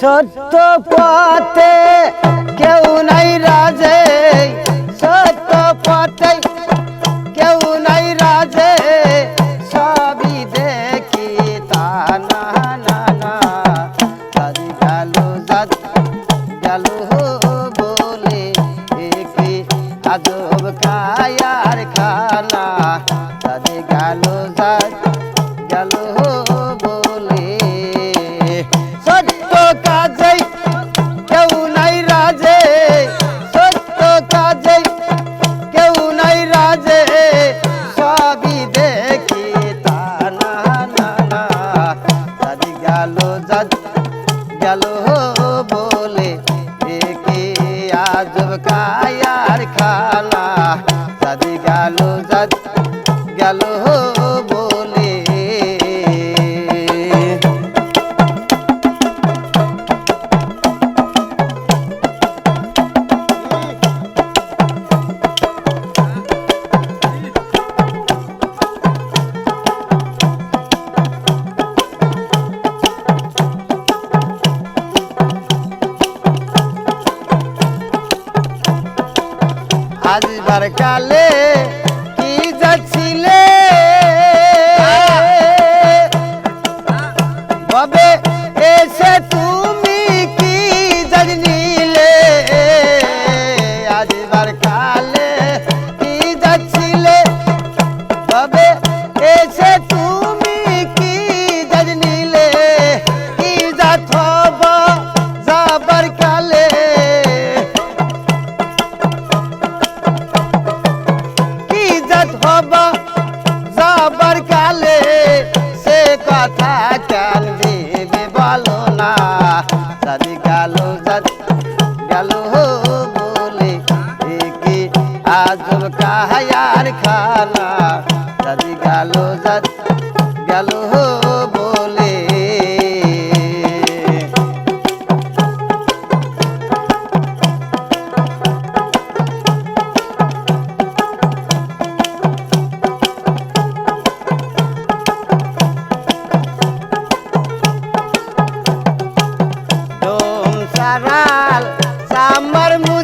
সত্য পথে কেউ নাই রাজে, সত্য পথে কেউ নাই রাজে, সবই দেখি তা না না না। তারি গেল বলে একে আজব কায়ার খানা। তারি গেল যাত সোনার খালা। দাদি গেল দাদি গেল আসবার কালে কি যাচ্ছিলে? কবে চাঁদ গেল গেল বলে একে আজব কাহার খানা চাঁদ গেল গেল হারাল সাম্বার মু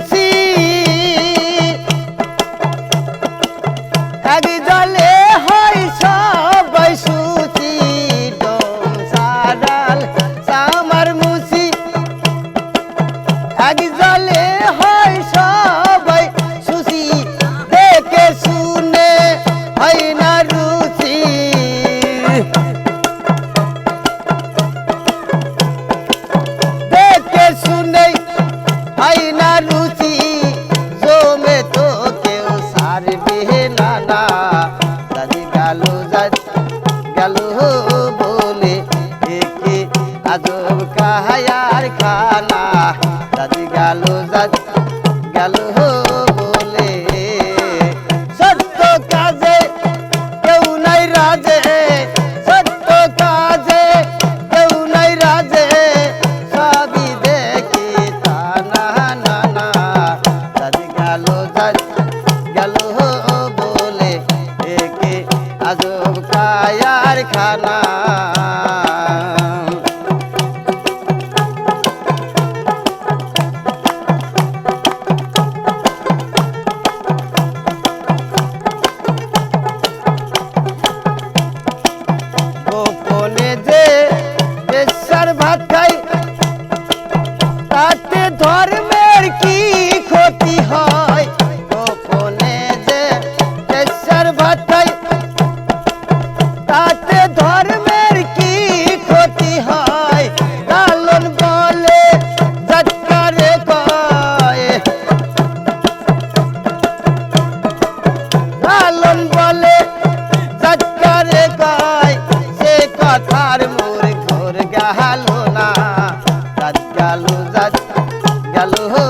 রুচি জমে তো কেউ সারবে না না দাদি গেল গেল বলে একে আজব কাহায়ার খানা। দাদি গেল যা Dorme, Merkin! ভালো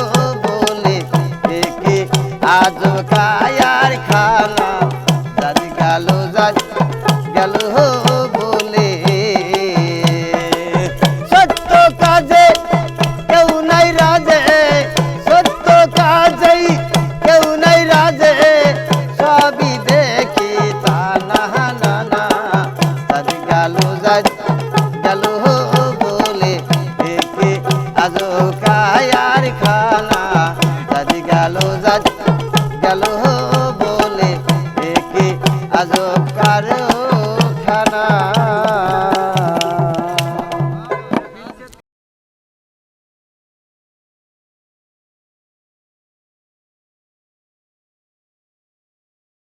বলে দেখে আজ